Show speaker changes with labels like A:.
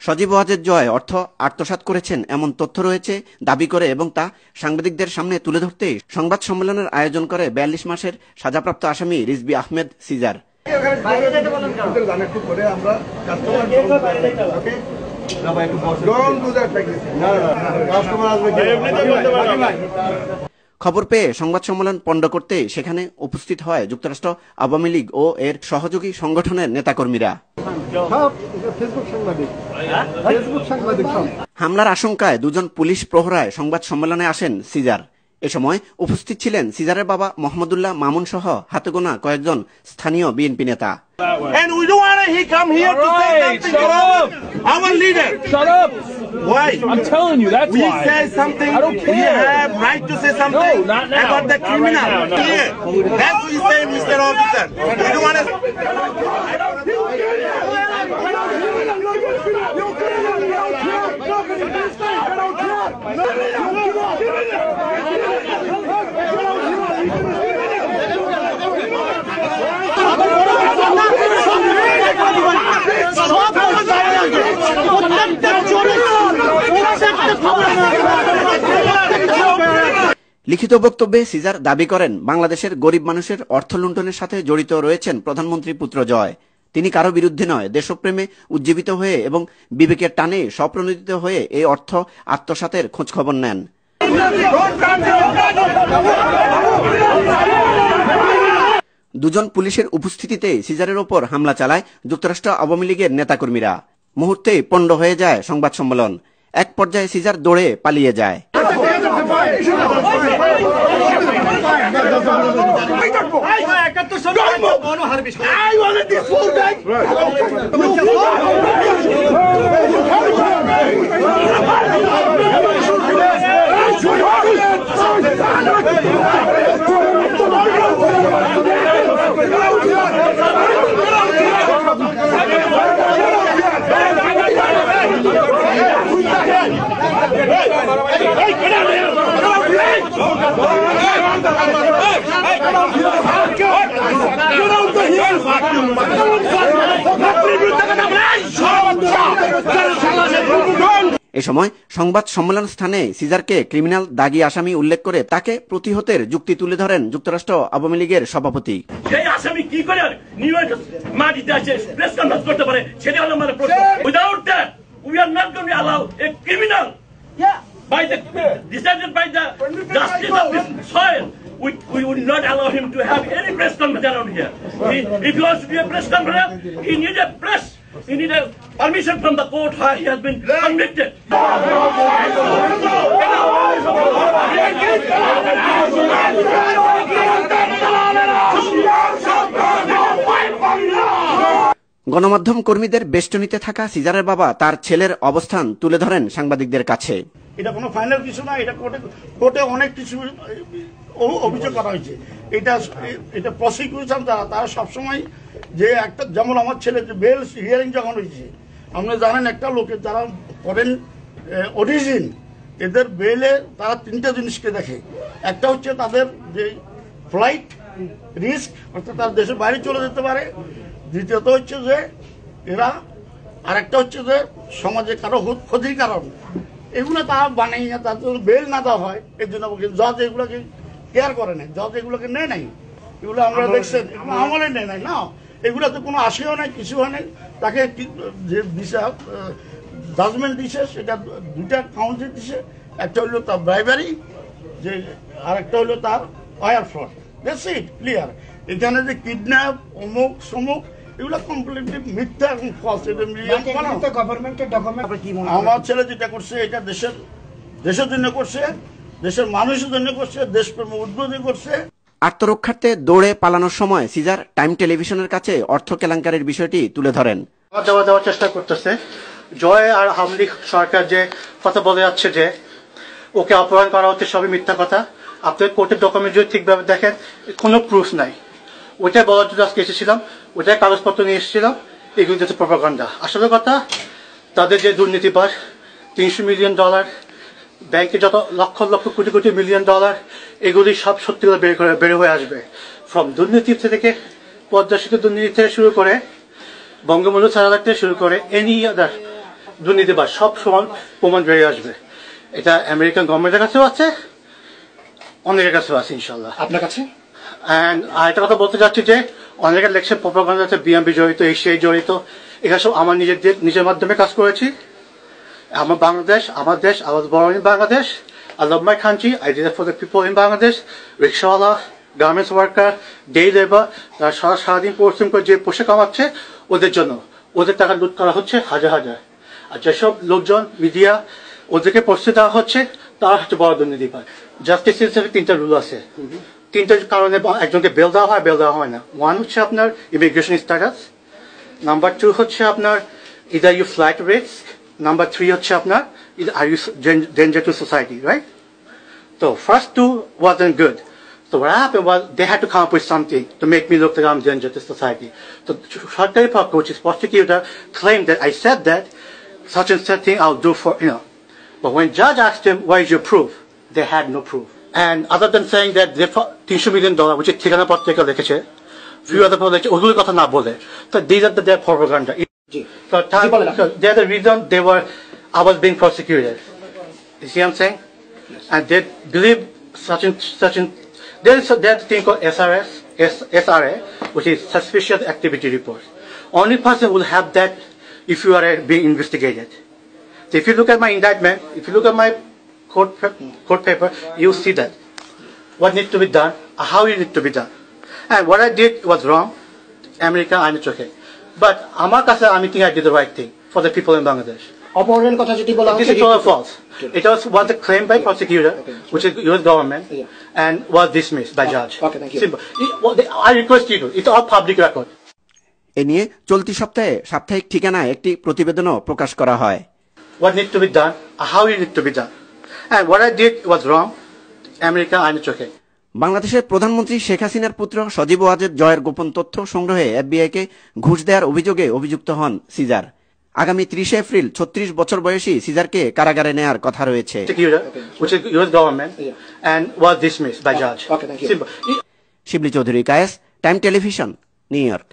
A: সজীব ওয়াজের জয় অর্থ আত্মসাৎ করেছেন এমন তথ্য রয়েছে দাবি করে এবং তা সাংবাদিকদের সামনে তুলে ধরতে সংবাদ সম্মেলনের আয়োজন করে বিয়াল্লিশ মাসের সাজাপ্রাপ্ত আসামি রিজবি আহমেদ সিজার খবর পেয়ে সংবাদ সম্মেলন পণ্ড করতে সেখানে উপস্থিত হয় যুক্তরাষ্ট্র আওয়ামী লীগ ও এর সহযোগী সংগঠনের নেতাকর্মীরা। হামলার আশঙ্কায় দুজন পুলিশ প্রহরায় সংবাদ সম্মেলনে আসেন সিজার। এ সময় উপস্থিত ছিলেন সিজারের বাবা মোহাম্মদুল্লাহ মামুন সহ হাতে গোনা কয়েকজন স্থানীয় বিএনপি নেতা।
B: And we don't want he come here to say something. about our leader.
C: Shut up!
B: Why?
C: I'm telling you, that's
B: We
C: why.
B: say something.
C: I don't
B: We
C: care.
B: have right to say something
C: No, not now.
B: about the
C: Not right
B: criminal.
C: now, no.
B: Here. That's what we say, Mr. Officer. We don't want to.
A: লিখিত বক্তব্যে caesar দাবি করেন, বাংলাদেশের গরিব মানুষের অর্থ লুণ্ঠনের সাথে জড়িত রয়েছেন প্রধানমন্ত্রী পুত্র জয়। তিনি কারও বিরুদ্ধে নয়, দেশপ্রেমে উজ্জীবিত হয়ে এবং বিবেকের টানে স্বপ্রণোদিত হয়ে এই অর্থ আত্মসাতের খোঁজখবর নেন। দুজন পুলিশের উপস্থিতিতে সিজারের ওপর হামলা চালায় যুক্তরাষ্ট্র আওয়ামী লীগের নেতাকর্মীরা। মুহূর্তেই পণ্ড হয়ে যায় সংবাদ সম্মেলন। এক পর্যায়ে সিজার দৌড়ে পালিয়ে যায়।
B: I wanted this fool back.
A: এ সময় সংবাদ সম্মেলন স্থানে সিজারকে ক্রিমিনাল দাগি আসামি উল্লেখ করে তাকে প্রতিহতের যুক্তি তুলে ধরেন যুক্তরাষ্ট্র আওয়ামী লীগের সভাপতি।
D: We are not a criminal by the decided by the justice of this soil we, we would not allow him to have any press conference around here. He, if he wants to do a press conference, he needs a press. He needs a permission from the court where he has been convicted.
A: গণমাধ্যম কর্মীদের বেষ্টনীতে থাকা সিজারের বাবা তার ছেলের অবস্থান তুলে ধরেন সাংবাদিকদের কাছে
B: এটা কোনো ফাইনাল কিছু না, এটা কোর্টে কোর্টে অনেক কিছু অভিযোগ করা হয়েছে। এটা এটা প্রসিকিউশন তারা তারা সবসময় যে একটা, যেমন আমার ছেলে, যে বেল হিয়ারিং যখন হয়েছে আপনারা জানেন একটা লোকের যারা করেন অরিজিন এদের বেলে তারা তিনটা জিনিসকে দেখে। একটা হচ্ছে তাদের যে ফ্লাইট রিস্ক অর্থাৎ তার দেশের বাইরে চলে যেতে পারে। দ্বিতীয়ত হচ্ছে যে, এরা, আরেকটা হচ্ছে যে, সমাজে কারও ক্ষতির কারণ। এগুলো তারা বানাই না তার জন্য বেল না দেওয়া হয়। এর জন্য জজ এগুলোকে কেয়ার করে নাই। জজ এগুলোকে নেয় নাই। এগুলো আমরা দেখছেন আমলে নেয় নাই না। এগুলো তো কোনো আশিও নাই কিছু হয় নাই। তাকে যে দিশা জাজমেন্ট দিছে সেটা দুইটা কাউন্সিল দিছে। একটা হলো তার ব্রাইবারি যে আরেকটা হলো তার war fraud that's it clear এখানে যে কিডন্যাপ অমুক সমুক এগুলো কমপ্লিটলি মিথ্যা এবং ফলস এটা
E: গভর্নমেন্টের ডকুমেন্ট কি
B: আমার ছেলে যেটা করছে এটা দেশের দেশের জন্য করছে দেশের মানুষের জন্য করছে দেশপ্রেম উদ্বোধন করছে।
A: আত্মরক্ষার্থে দৌড়ে পালানোর সময় সিজার টাইম টেলিভিশনের কাছে অর্থ কেলেঙ্কারির বিষয়টি তুলে ধরেন।
F: দাবার দেওয়ার চেষ্টা করতেছে। জয় আর হামলি সরকার যে কথা বলে যাচ্ছে যে ওকে অপহরণ করা হচ্ছে সবই মিথ্যা কথা। আপনার কোর্টের ডকুমেন্ট যদি ঠিকভাবে দেখেন কোনো প্রুফ নাই। ওইটাই বলার জন্য আজকে এসেছিলাম, ওইটাই কাগজপত্র নিয়ে এসেছিলাম, এগুলি হচ্ছে প্রপাগান্ডা আসলে কথা, তাদের যে দুর্নীতিবাজ তিনশো মিলিয়ন ডলার ব্যাংকে যত লক্ষ লক্ষ কোটি কোটি মিলিয়ন ডলার এগুলি সব সত্যি করে বের করে, বের হয়ে আসবে। ফ্রম দুর্নীতি থেকে পদ্মা সেতু দুর্নীতি থেকে শুরু করে, বঙ্গবন্ধু সারাদার থেকে শুরু করে এনি আদার দুর্নীতিবাদ সব সমান প্রমাণ বেরিয়ে আসবে। এটা আমেরিকান গভর্নমেন্টের কাছেও আছে অনেকের কাছেও আছে ইনশাল্লাহ
C: আপনার কাছে?
F: অ্যান্ড আরেকটা কথা বলতে চাচ্ছি যে, অনেকের লেকচার প্রপাগান্ডাতে বিএমপি জড়িত এই জড়িত। এগুলো সব আমার নিজের দিয়ে- নিজের মাধ্যমে কাজ করেছি। আমার বাংলাদেশ, আমার দেশ I was born in Bangladesh I love my country I did it for the people in রিক্সাওয়ালা গার্মেন্টস ওয়ার্কার ডে লেবার তারা সারা, সারাদিন পরিশ্রম করে যে পোশাক কামাচ্ছে, ওদের জন্য। ওদের টাকা লুট করা হচ্ছে হাজার হাজার। আর যেসব লোকজন মিডিয়া ওদেরকে প্রস্তুত দেওয়া হচ্ছে, তারা হচ্ছে বড় দুর্নীতি পায় জাস্টিস তিনটা রুল আছে। তিনটা কারণে একজনকে বেল দেওয়া হয় বেল দেওয়া হয় না ওয়ান হচ্ছে আপনার ইমিগ্রেশন স্ট্যাটাস নাম্বার টু হচ্ছে আপনার either you flight risk number three হচ্ছে আপনার are you danger to society right So first two wasn't good. So what happened was they had to come up with something to make me look like I'm danger to society. So Shakari Park, which is prosecutor, claimed that I said that such and such thing I'll do for you know. But when judge asked him, "Where is your proof?" They had no proof. And other than saying that they for 300 million dollar, which is ঠিকানা পত্রিকা লিখেছে, few other people লিখেছে, ওগুলোর কথা না বলে. So these are the their propaganda.
C: G
F: So,
C: জি, বলেন আপনি।
F: so they're the reason they were, I was being prosecuted. You see what I'm saying? And they believe such and such and there's a there's a thing called SRS, S, SRA, which is suspicious activity report. Only person will have that if you are uh, being investigated. So if you look at my indictment, if you look at my court court paper, you'll see that what needs to be done, how it needs to be done. And what I did was wrong. America, it's okay. But আমার কাছে আমি think I did the right thing for the people in Bangladesh.
C: অপহরণের কথা যেটি বলা
F: This is total false. It was was a claim by prosecutor, which is U.S. government,
C: Yeah.
F: and was dismissed by judge.
C: okay, thank you.
F: Simple. It, well, they- I request you to. It's all public record.
A: এ নিয়ে চলতি সপ্তাহে সাপ্তাহিক ঠিকানায় একটি প্রতিবেদনও প্রকাশ করা হয়
F: What needs to be done, how it needs to be done. and what I did
A: বাংলাদেশের প্রধানমন্ত্রী শেখ হাসিনার পুত্র সজীব ওয়াজেদ জয়ের গোপন তথ্য সংগ্রহে এফবিআইকে ঘুষ দেওয়ার অভিযোগে অভিযুক্ত হন সিজার। আগামী ত্রিশে এপ্রিল ছত্রিশ বছর বয়সী সিজারকে কারাগারে নেওয়ার কথা রয়েছে।
F: Shibli Chowdhury Kayes Time Television New York.